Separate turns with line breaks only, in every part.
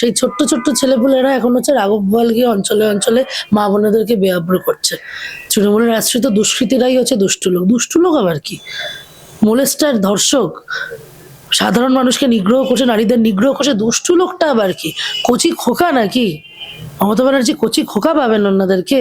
সেই ছোট্ট ছোট্ট ছেলেপুলেরা এখন হচ্ছে রাঘব অঞ্চলে অঞ্চলে মা বোনেদেরকে বেআব্র করছে। তৃণমূলের আশ্রিত দুষ্কৃতীরাই হচ্ছে দুষ্টু লোক। লোক আবার কি? মোলেস্টার ধর্ষক, সাধারণ মানুষকে নিগ্রহ করছে, নারীদের নিগ্রহ করছে, দুষ্টু লোকটা আবার কি? কচি খোকা নাকি? মমতা ব্যানার্জি কচি খোকা পাবেন ওনাদেরকে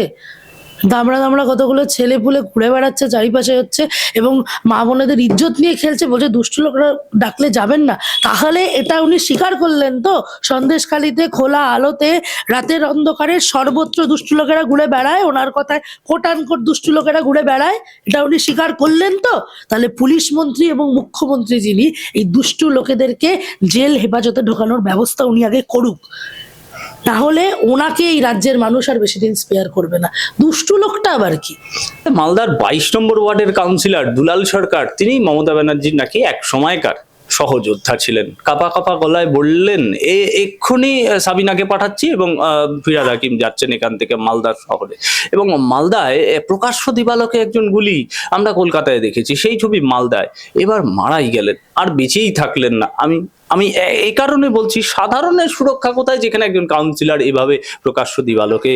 দামড়া দামড়া কতগুলো ছেলে পুলে ঘুরে বেড়াচ্ছে, চারিপাশে হচ্ছে, এবং মা বোনেদের ইজ্জত নিয়ে খেলছে, বলছে দুষ্টু লোকরা ডাকলে যাবেন না। তাহলে এটা উনি স্বীকার করলেন তো? সন্দেশখালিতে, খোলা আলোতে, রাতের অন্ধকারে সর্বত্র দুষ্টু লোকেরা ঘুরে বেড়ায়, ওনার কথায় কোটান কোট দুষ্টু লোকেরা ঘুরে বেড়ায়, এটা উনি স্বীকার করলেন তো? তাহলে পুলিশ মন্ত্রী এবং মুখ্যমন্ত্রী যিনি, এই দুষ্টু লোকেদেরকে জেল হেফাজতে ঢোকানোর ব্যবস্থা উনি আগে করুক। তাহলে ওনাকে এই রাজ্যের মানুষ আর বেশি দিন স্পেয়ার করবে না। দুষ্টু লোকটা আবার কি?
মালদার বাইশ নম্বর ওয়ার্ডের কাউন্সিলর দুলাল সরকার, তিনি মমতা ব্যানার্জির নাকি এক সময়কার সহযোদ্ধা ছিলেন। কাপা কাপা গলায় বললেন, এ, এক্ষুনি সাবিনাকে পাঠাচ্ছি এবং ফিরাদ হাকিম যাচ্ছেন এখান থেকে মালদার শহরে। এবং মালদায় প্রকাশ্য দিবালকে একজন গুলি আমরা কলকাতায় দেখেছি, সেই ছবি মালদায়। এবার মারাই গেলেন, আর বেঁচেই থাকলেন না। আমি আমি এই কারণে বলছি, সাধারণের সুরক্ষা কোথায়? যেখানে একজন কাউন্সিলর এভাবে প্রকাশ্য দিবালোকে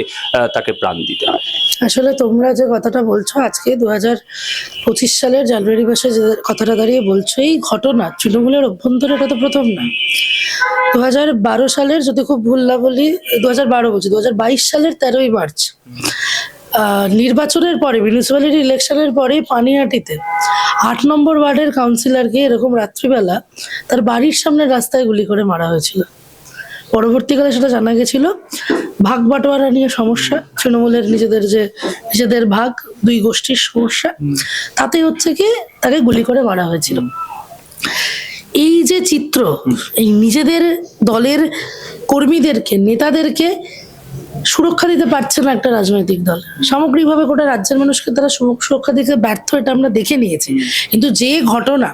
তাকে প্রাণ দিতে হয়।
আসলে তোমরা যে কথাটা বলছো, আজকে দু হাজার পঁচিশ সালের জানুয়ারি মাসে যে কথাটা দাঁড়িয়ে বলছো, এই ঘটনা তৃণমূলের অভ্যন্তরে এটা তো প্রথম না। দু হাজার বারো সালের যদি খুব ভুল না বলি দু হাজার বারো বলছি দু হাজার বাইশ সালের তেরোই মার্চ। নির্বাচনের পরে মিউনিসিপ্যালিটি ইলেকশনের পরে পানিহাটিতে আট নম্বর ওয়ার্ডের কাউন্সিলরকে এরকম রাত্রিবেলা তার বাড়ির সামনে রাস্তায় গুলি করে মারা হয়েছিল। পরবর্তীকালে সেটা জানা গেছিল, ভাগ বাটোয়ারা নিয়ে সমস্যা, তৃণমূলের নিজেদের যে, নিজেদের ভাগ, দুই গোষ্ঠীর সমস্যা, তাতে হচ্ছে কি তাকে গুলি করে মারা হয়েছিল। এই যে চিত্র, এই নিজেদের দলের কর্মীদেরকে, নেতাদেরকে সুরক্ষা দিতে পারছে না একটা রাজনৈতিক দল। সামগ্রিকভাবে গোটা রাজ্যের মানুষকে তারা সুর- সুরক্ষা দিতে ব্যর্থ এটা আমরা দেখে নিয়েছি। কিন্তু যে ঘটনা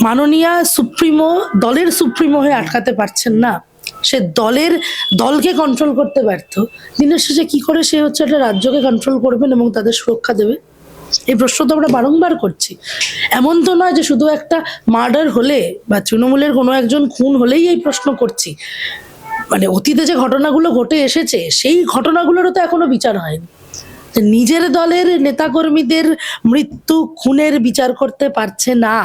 মাননীয়া সুপ্রিমো দলের সুপ্রিমো হয়ে আটকাতে পারছেন না সে দলের দলকে কন্ট্রোল করতে ব্যর্থ দিনের শেষে কি করে সে হচ্ছে একটা রাজ্যকে কন্ট্রোল করবেন এবং তাদের সুরক্ষা দেবে? এই প্রশ্ন তো আমরা বারংবার করছি। এমন তো নয় যে শুধু একটা মার্ডার হলে বা তৃণমূলের কোনো একজন খুন হলেই এই প্রশ্ন করছি। মানে অতীতে যে ঘটনাগুলো ঘটে এসেছে, সেই ঘটনাগুলোরও তো এখনও বিচার হয়নি। নিজের দলের নেতাকর্মীদের মৃত্যু খুনের বিচার করতে পারছে না,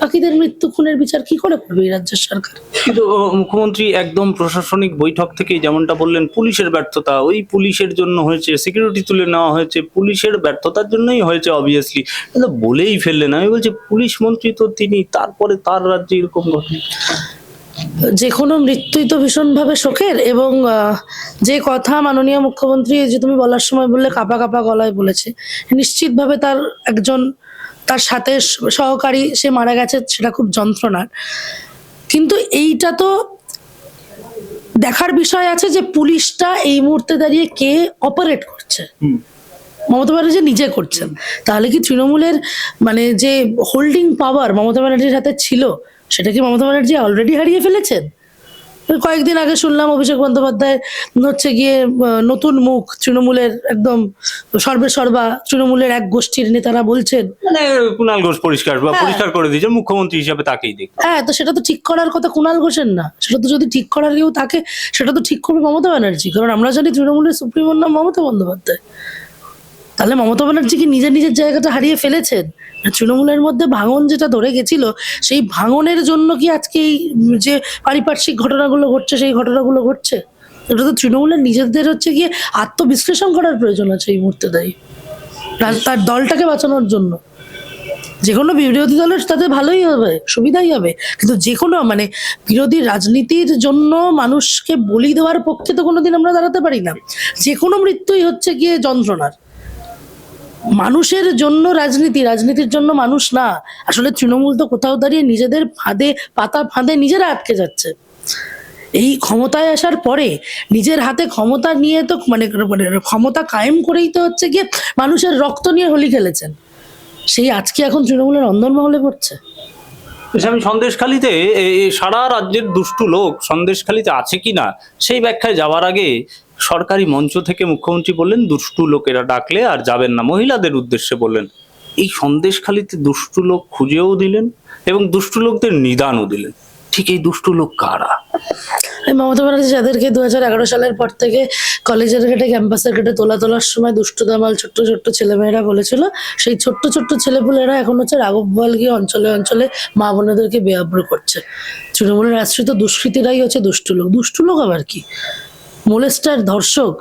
বাকিদের মৃত্যু খুনের বিচার কি করে করবে এই রাজ্যের সরকার?
কিন্তু মুখ্যমন্ত্রী একদম প্রশাসনিক বৈঠক থেকে যেমনটা বললেন, পুলিশের ব্যর্থতা, ওই পুলিশের জন্য হয়েছে সিকিউরিটি তুলে নেওয়া হয়েছে, পুলিশের ব্যর্থতার জন্যই হয়েছে অবভিয়াসলি বলেই ফেললেন, আমি বলছি পুলিশ মন্ত্রী তো তিনি, তারপরে তার রাজ্যে এরকম ঘটনা
যে কোনো মৃত্যুই তো ভীষণভাবে শোকের এবং যে কথা মাননীয় মুখ্যমন্ত্রী যে তুমি বলার সময় বললে কাপা কাপা গলায় বলেছে নিশ্চিতভাবে তার একজন তার সাথে সহকারী সে মারা গেছে সেটা খুব যন্ত্রণার। কিন্তু এইটা তো দেখার বিষয় আছে যে পুলিশটা এই মুহূর্তে দাঁড়িয়ে কে অপারেট করছে। মমতা ব্যানার্জি নিজে করছেন। তাহলে কি তৃণমূলের মানে যে হোল্ডিং পাওয়ার মমতা ব্যানার্জির হাতে ছিল সেটা কি মমতা ব্যানার্জি অলরেডি হারিয়ে ফেলেছেন? কয়েকদিন আগে শুনলাম অভিষেক বন্দ্যোপাধ্যায় হচ্ছে গিয়ে নতুন মুখ তৃণমূলের একদম সর্বে সর্বা তৃণমূলের এক গোষ্ঠীর নেতারা বলছেন।
মানে কুণাল ঘোষ পরিষ্কার বা
হ্যাঁ।
পরিষ্কার করে দিয়েছে মুখ্যমন্ত্রী হিসাবে তাকেই দেখ
হ্যাঁ তো সেটা তো ঠিক করার কথা কুণাল ঘোষের না। সেটা তো যদি ঠিক করার কেউ তাকে সেটা তো ঠিক করবে মমতা ব্যানার্জি। কারণ আমরা জানি তৃণমূলের সুপ্রিমোর নাম মমতা বন্দ্যোপাধ্যায়। তাহলে মমতা ব্যানার্জি কি নিজের নিজের জায়গাটা হারিয়ে ফেলেছেন? তৃণমূলের মধ্যে ভাঙন যেটা ধরে গেছিল, সেই ভাঙনের জন্য কি আজকে এই যে পারিপার্শ্বিক ঘটনাগুলো ঘটছে, সেই ঘটনাগুলো ঘটছে? এটা তো তৃণমূলের নিজেদের হচ্ছে গিয়ে আত্মবিশ্লেষণ করার প্রয়োজন আছে এই মুহূর্তে রাজ- তার দলটাকে বাঁচানোর জন্য। যে কোনো বিরোধী দলের তাতে ভালোই হবে, সুবিধাই হবে। কিন্তু যে কোনো মানে বিরোধী রাজনীতির জন্য মানুষকে বলি দেওয়ার পক্ষে তো কোনোদিন আমরা দাঁড়াতে পারি না। যে কোনো মৃত্যুই হচ্ছে গিয়ে যন্ত্রণার। মানুষের জন্য রাজনীতি, রাজনীতির জন্য মানুষ না। আসলে তৃণমূল তো কোথাও দাঁড়িয়ে নিজেদের ফাঁদে, পাতা ফাঁদে নিজেরা আটকে যাচ্ছে। এই ক্ষমতায় আসার পরে নিজের হাতে ক্ষমতা নিয়ে তো মানে মানে ক্ষমতা কায়েম করেই তো হচ্ছে গিয়ে মানুষের রক্ত নিয়ে হোলি খেলেছেন। সেই আজকে এখন তৃণমূলের অন্দরমহলে পড়ছে
আমি সন্দেশখালিতে সারা রাজ্যের দুষ্টু লোক সন্দেশখালিতে আছে কি না, সেই ব্যাখ্যায় যাওয়ার আগে সরকারি মঞ্চ থেকে মুখ্যমন্ত্রী বললেন, দুষ্টু লোকেরা ডাকলে আর যাবেন না। মহিলাদের উদ্দেশ্যে বললেন। এই সন্দেশখালিতে দুষ্টু লোক খুঁজেও দিলেন এবং দুষ্টু লোকদের নিদানও দিলেন। ঠিক এই দুষ্টু লোক কারা?
মমতা ব্যানার্জি যাদেরকে দু হাজার এগারো সালের পর থেকে কলেজের ঘাটে, ক্যাম্পাসের ঘাটে তোলা তোলার সময় দুষ্টু দামাল ছোট্ট ছোট্ট ছেলেমেয়েরা বলেছিল, সেই ছোট্ট ছোট্ট ছেলেপুলেরা এখন হচ্ছে রাঘব গিয়ে অঞ্চলে অঞ্চলে মা বোনেদেরকে বেআব্র করছে। তৃণমূলের আশ্রিত দুষ্কৃতীরাই হচ্ছে দুষ্টু লোক। দুষ্টু লোক আবার কি? মোলেস্টার ধর্ষক,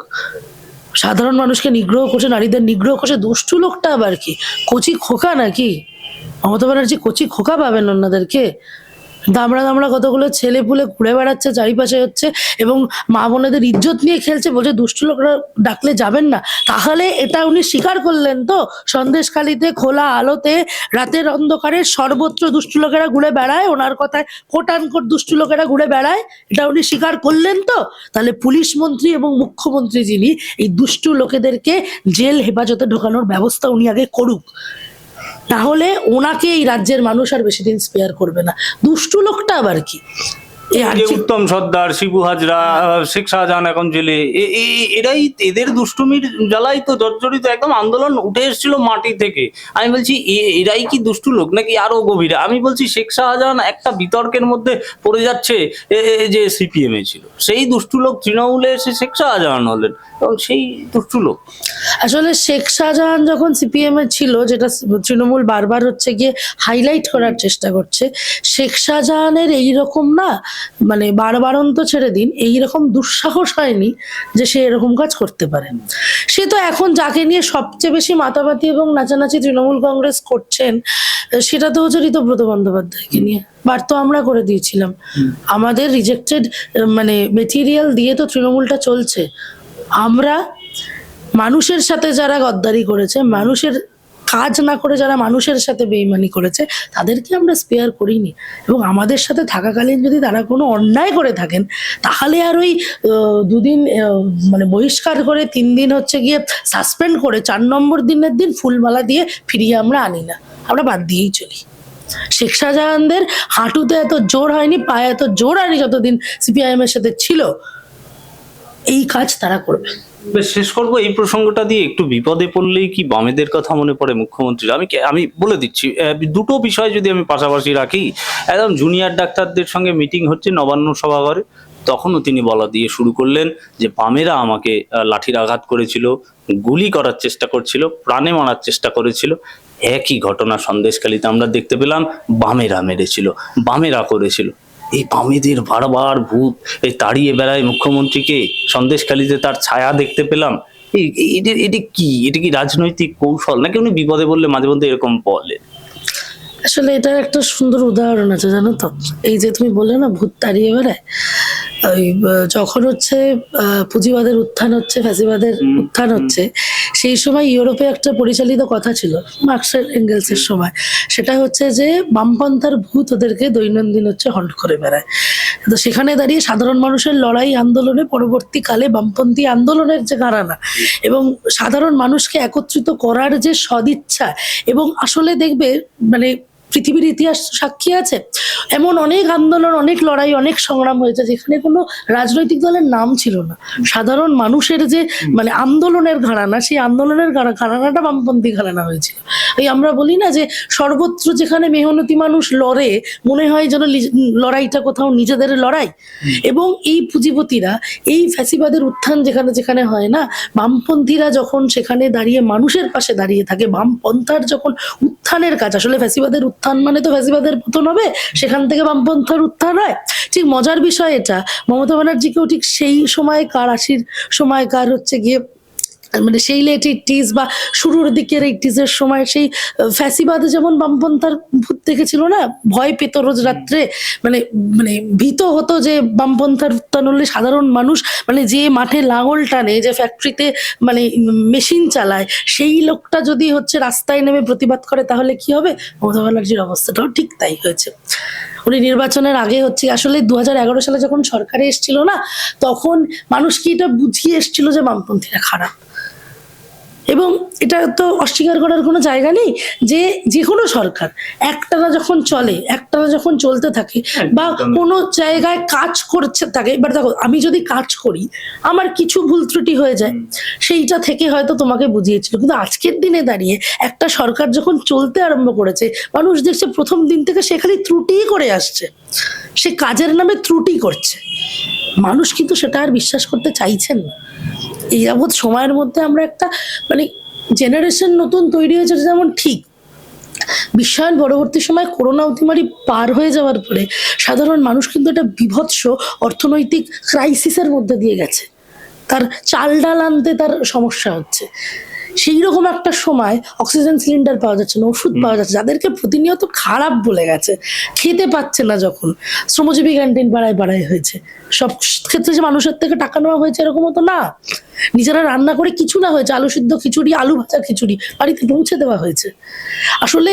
সাধারণ মানুষকে নিগ্রহ করছে, নারীদের নিগ্রহ করছে, দুষ্টু লোকটা আবার কি? কচি খোকা নাকি? মমতা ব্যানার্জি কচি খোকা পাবেন ওনাদেরকে দামড়া দামড়া কতগুলো ছেলে পুলে ঘুরে বেড়াচ্ছে, চারিপাশে হচ্ছে এবং মা বোনেদের ইজ্জত নিয়ে খেলছে, বলছে দুষ্টু লোকরা ডাকলে যাবেন না। তাহলে এটা উনি স্বীকার করলেন তো? সন্দেশখালিতে খোলা আলোতে রাতের অন্ধকারে সর্বত্র দুষ্টু লোকেরা ঘুরে বেড়ায়, ওনার কথায় কোট আনকোট দুষ্টু লোকেরা ঘুরে বেড়ায়, এটা উনি স্বীকার করলেন তো? তাহলে পুলিশ মন্ত্রী এবং মুখ্যমন্ত্রী যিনি এই দুষ্টু লোকেদেরকে জেল হেফাজতে ঢোকানোর ব্যবস্থা উনি আগে করুক। তাহলে ওনাকে এই রাজ্যের মানুষ আর বেশি দিন স্পেয়ার করবে না। দুষ্টু লোকটা আবার কি?
উত্তম সর্দার শিবু হাজরা শেখ শাহজাহান এখন জেলে। এরাই এদের দুষ্টুমির জ্বালাই তো জর্জরিত একদম আন্দোলন উঠে এসেছিল মাটি থেকে। আমি বলছি এরাই কি দুষ্টু লোক নাকি আরও গভীরে? আমি বলছি শেখ শাহজাহান একটা বিতর্কের মধ্যে পড়ে যাচ্ছে যে সিপিএম এ ছিল। সেই দুষ্টু লোক তৃণমূলে এসে শেখ শাহজাহান হলেন। এবং সেই দুষ্টু লোক।
আসলে শেখ শাহজাহান যখন সিপিএম এ ছিল যেটা তৃণমূল বারবার হচ্ছে গিয়ে হাইলাইট করার চেষ্টা করছে শেখ শাহজাহানের এইরকম না মানে বারবারন্ত ছেড়ে দিন এইরকম দুঃসাহস হয়নি যে সে এরকম কাজ করতে পারে। সে তো এখন যাকে নিয়ে সবচেয়ে বেশি মাতাবাতি এবং নাচানাচি তৃণমূল কংগ্রেস করছেন সেটা তো হচ্ছে ঋতব্রত বন্দ্যোপাধ্যায়কে নিয়ে। বার তো আমরা করে দিয়েছিলাম। আমাদের রিজেক্টেড মানে মেটেরিয়াল দিয়ে তো তৃণমূলটা চলছে। আমরা মানুষের সাথে যারা গদ্দারি করেছে মানুষের কাজ না করে যারা মানুষের সাথে বেইমানি করেছে, তাদেরকে আমরা স্পেয়ার করিনি। এবং আমাদের সাথে থাকাকালীন যদি তারা কোনো অন্যায় করে থাকেন, তাহলে আর ওই দুদিন মানে বহিষ্কার করে তিন দিন হচ্ছে গিয়ে সাসপেন্ড করে চার নম্বর দিনের দিন ফুলমালা দিয়ে ফিরিয়ে আমরা আনি না। আমরা বাদ দিয়েই চলি। শেখ শাহজাহানদের হাঁটুতে এত জোর হয়নি, পায়ে এত জোর হয়নি যতদিন সিপিআইএম এর সাথে ছিল। এই কাজ তারা করবে।
শেষ করব। এই প্রসঙ্গটা দিয়ে একটু বিপদে পড়লেই কি বামেদের কথা মনে পড়ে মুখ্যমন্ত্রীর? আমি আমি বলে দিচ্ছি দুটো বিষয় যদি আমি পাশাপাশি রাখি, একদম জুনিয়র ডাক্তারদের সঙ্গে মিটিং হচ্ছে নবান্ন সভাঘরে। তখনও তিনি বলা দিয়ে শুরু করলেন যে বামেরা আমাকে লাঠির আঘাত করেছিল, গুলি করার চেষ্টা করছিল, প্রাণে মারার চেষ্টা করেছিল। একই ঘটনা সন্দেশখালিতে আমরা দেখতে পেলাম, বামেরা মেরেছিল, বামেরা করেছিল। এই বামেদের বারবার ভূত, এই তাড়িয়ে বেড়ায় মুখ্যমন্ত্রীকে, সন্দেশখালিতে তার ছায়া দেখতে পেলাম। এটা এটা কি? এটা কি রাজনৈতিক কৌশল? নাকি উনি বিপদে বললে মাঝে মধ্যে এরকম বলে?
আসলে এটার একটা সুন্দর উদাহরণ আছে, জানো তো? এই যে তুমি বললে না, ভূত তাড়িয়ে বেড়ায়? ওই যখন হচ্ছে পুঁজিবাদের উত্থান হচ্ছে ফ্যাসিবাদের উত্থান হচ্ছে সেই সময় ইউরোপে একটা পরিচালিত কথা ছিল মার্কসের এঙ্গেলসের সময়। সেটা হচ্ছে যে বামপন্থার ভূত ওদেরকে দৈনন্দিন হচ্ছে হল্ট করে বেড়ায়। তো সেখানে দাঁড়িয়ে সাধারণ মানুষের লড়াই আন্দোলনে পরবর্তীকালে বামপন্থী আন্দোলনের যে ঘরানা এবং সাধারণ মানুষকে একত্রিত করার যে সদিচ্ছা এবং আসলে দেখবে মানে পৃথিবীর ইতিহাস সাক্ষী আছে। এমন অনেক আন্দোলন, অনেক লড়াই, অনেক সংগ্রাম হয়েছে যেখানে কোনো রাজনৈতিক দলের নাম ছিল না। সাধারণ মানুষের যে মানে আন্দোলনের ঘরানা, সেই আন্দোলনের ঘরানাটা বামপন্থী ঘরানা হয়েছিল। ওই আমরা বলি না যে সর্বত্র যেখানে মেহনতি মানুষ লড়ে, মনে হয় যেন লড়াইটা কোথাও নিজেদের লড়াই। এবং এই পুঁজিপতিরা, এই ফ্যাসিবাদের উত্থান যেখানে যেখানে হয় না, বামপন্থীরা যখন সেখানে দাঁড়িয়ে মানুষের পাশে দাঁড়িয়ে থাকে, বামপন্থার যখন উত্থানের কাজ, আসলে ফ্যাসিবাদের উত্থান মানে তো ফ্যাসিবাদের পতন হবে, সেখান থেকে বামপন্থার উত্থান হয়। ঠিক মজার বিষয় এটা, মমতা ব্যানার্জিকেও ঠিক সেই সময় কার আশির সময় কার হচ্ছে গিয়ে মানে সেই লেট এইটিস বা শুরুর দিকের এইটিসের সময় সেই ফ্যাসিবাদে যেমন বামপন্থার ভূত দেখেছিল না? ভয় পেত রোজ রাত্রে। মানে মানে ভীত হতো যে বামপন্থার উত্থান হলে সাধারণ মানুষ মানে যে মাঠে লাঙল টানে, যে ফ্যাক্টরিতে মানে মেশিন চালায়, সেই লোকটা যদি হচ্ছে রাস্তায় নেমে প্রতিবাদ করে তাহলে কি হবে? মমতা ব্যানার্জির অবস্থাটাও ঠিক তাই হয়েছে। উনি নির্বাচনের আগে হচ্ছে, আসলে দু হাজার এগারো সালে যখন সরকারে এসেছিল না, তখন মানুষ কি এটা বুঝিয়ে এসেছিল যে বামপন্থীরা খারাপ? এবং এটা তো অস্বীকার করার কোনো জায়গা নেই যে যে কোনো সরকার একটানা যখন চলে একটানা যখন চলতে থাকে বা কোনো জায়গায় কাজ করছে থাকে এবার দেখো আমি যদি কাজ করি আমার কিছু ভুল ত্রুটি হয়ে যায় সেইটা থেকে হয়তো তোমাকে বুঝিয়েছিল। কিন্তু আজকের দিনে দাঁড়িয়ে একটা সরকার যখন চলতে আরম্ভ করেছে মানুষ দেখছে প্রথম দিন থেকে সে খালি ত্রুটিই করে আসছে সে কাজের নামে ত্রুটি করছে। মানুষ কিন্তু সেটা আর বিশ্বাস করতে চাইছেন না। এই যাবৎ সময়ের মধ্যে আমরা একটা মানে জেনারেশন নতুন তৈরি হয়েছে যেমন ঠিক। বিশ্বায়ন পরবর্তী সময় করোনা অতিমারি পার হয়ে যাওয়ার পরে সাধারণ মানুষ কিন্তু একটা বিভৎস অর্থনৈতিক ক্রাইসিসের মধ্যে দিয়ে গেছে। তার চাল ডাল আনতে তার সমস্যা হচ্ছে। সেই রকম একটা সময় অক্সিজেন সিলিন্ডার পাওয়া যাচ্ছে না ওষুধ পাওয়া যাচ্ছে যাদেরকে প্রতিনিয়ত খারাপ বলে গেছে খেতে পাচ্ছে না যখন শ্রমজীবী ক্যান্টিন পাড়ায় পাড়ায় হয়েছে সব ক্ষেত্রে যে মানুষের থেকে টাকা নেওয়া হয়েছে এরকমও তো না নিজেরা রান্না করে কিছু না হয়েছে আলু সিদ্ধ খিচুড়ি আলু ভাজা খিচুড়ি বাড়িতে পৌঁছে দেওয়া হয়েছে আসলে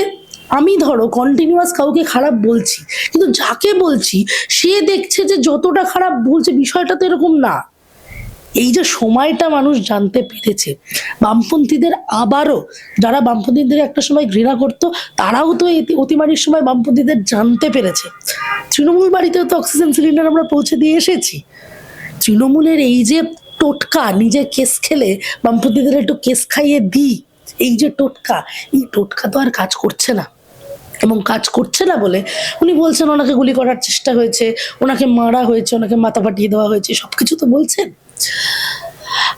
আমি ধরো কন্টিনিউয়াস কাউকে খারাপ বলছি কিন্তু যাকে বলছি সে দেখছে যে যতটা খারাপ বলছে বিষয়টা তো এরকম না। এই যে সময়টা মানুষ জানতে পেরেছে, বামপন্থীদের আবারও যারা বামপন্থীদের একটা সময় ঘৃণা করতো, তারাও তো অতিমারির সময় বামপন্থীদের জানতে পেরেছে। তৃণমূল বাড়িতেও তো অক্সিজেন সিলিন্ডার আমরা পৌঁছে দিয়ে এসেছি। তৃণমূলের এই যে টোটকা, নিজের কেস খেলে বামপন্থীদের একটু কেস খাইয়ে দিই, এই যে টোটকা, এই টোটকা তো আর কাজ করছে না। এবং কাজ করছে না বলে উনি বলছেন, ওনাকে গুলি করার চেষ্টা হয়েছে, ওনাকে মারা হয়েছে, ওনাকে মাথা ফাটিয়ে দেওয়া হয়েছে, সবকিছু তো বলছেন।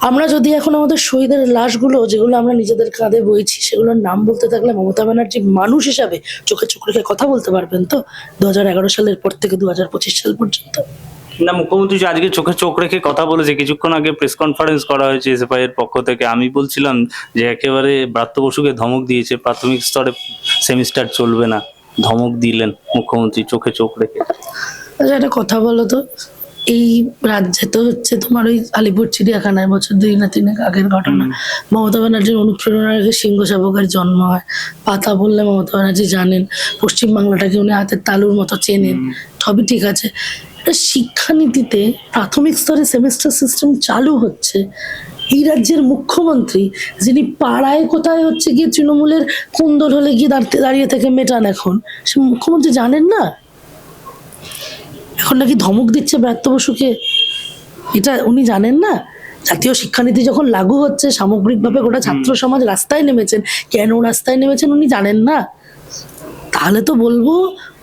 আমরা যদি এখন আমাদের শহীদের লাশগুলো যেগুলো আমরা নিজেদের কাঁধে বইছি সেগুলোর নাম বলতে থাকলে মমতা ব্যানার্জি মানুষ হিসাবে চোখে চোখ রেখে কথা বলতে পারবেন তো? দু সালের পর থেকে দু হাজার পঁচিশ সাল পর্যন্ত।
না মুখ্যমন্ত্রী যে আজকে চোখে চোখ রেখে কথা বলেছে কিছুক্ষণ আগে প্রেস কনফারেন্স করা হয়েছে এসএফআই এর পক্ষ থেকে। আমি বলছিলাম যে একেবারে ব্রাত্য বসুকে ধমক দিয়েছে প্রাথমিক স্তরে সেমিস্টার চলবে না। ধমক দিলেন মুখ্যমন্ত্রী চোখে চোখ রেখে।
আচ্ছা একটা কথা বলো তো। এই রাজ্যে তো হচ্ছে তোমার ওই আলিপুর চিড়িয়াখানায় বছর দুই না তিনেক আগের ঘটনা। মমতা ব্যানার্জির অনুপ্রেরণা রেখে সিংহ শাবকের জন্ম হয়। পাতা বললে মমতা ব্যানার্জি জানেন পশ্চিমবাংলাটাকে উনি হাতের তালুর মতো চেনেন। সবই ঠিক আছে শিক্ষানীতিতে প্রাথমিক স্তরে সেমিস্টার সিস্টেম চালু হচ্ছে। এই রাজ্যের মুখ্যমন্ত্রী যিনি পাড়ায় কোথায় হচ্ছে গিয়ে তৃণমূলের কুন্দর হলে গিয়ে দাঁড়িয়ে দাঁড়িয়ে থেকে মেটান এখন সে মুখ্যমন্ত্রী জানেন না? এখন নাকি ধমক দিচ্ছে ব্রাত্য বসুকে। এটা উনি জানেন না? জাতীয় শিক্ষানীতি যখন লাগু হচ্ছে সামগ্রিকভাবে গোটা ছাত্র সমাজ রাস্তায় নেমেছেন। কেন রাস্তায় নেমেছেন উনি জানেন না? তাহলে তো বলব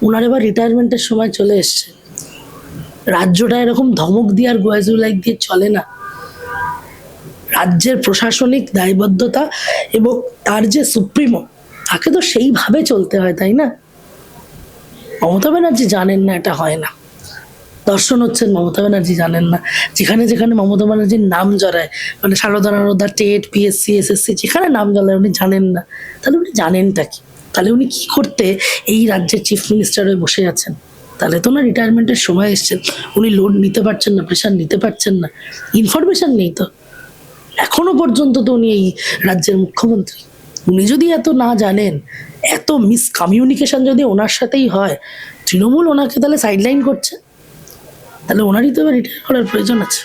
ওনার এবার রিটায়ারমেন্টের সময় চলে এসছে। রাজ্যটা এরকম ধমক দিয়ে আর গোয়াজুলাইক দিয়ে চলে না। রাজ্যের প্রশাসনিক দায়বদ্ধতা এবং তার যে সুপ্রিমো তাকে তো সেইভাবে চলতে হয় তাই না? মমতা ব্যানার্জি জানেন না এটা হয় না। দর্শন হচ্ছেন মমতা ব্যানার্জি জানেন না। যেখানে যেখানে মমতা ব্যানার্জির নাম জড়ায় মানে Saradha Narada TET PSC SSC যেখানে নাম জড়ায় উনি জানেন না। তাহলে উনি জানেনটা কি? তাহলে উনি কি করতে এই রাজ্যের চিফ মিনিস্টার হয়ে বসে আছেন? তাহলে তো না রিটায়ারমেন্টের সময় এসছেন উনি লোন নিতে পারছেন না প্রেশার নিতে পারছেন না। ইনফরমেশন নেই তো। এখনও পর্যন্ত তো উনি এই রাজ্যের মুখ্যমন্ত্রী। উনি যদি এত না জানেন, এত মিস কমিউনিকেশন যদি ওনার সাথেই হয়, তৃণমূল ওনাকে তাহলে সাইডলাইন করছে? তাহলে ওনারই তো এবার রিটায়ার করার প্রয়োজন আছে।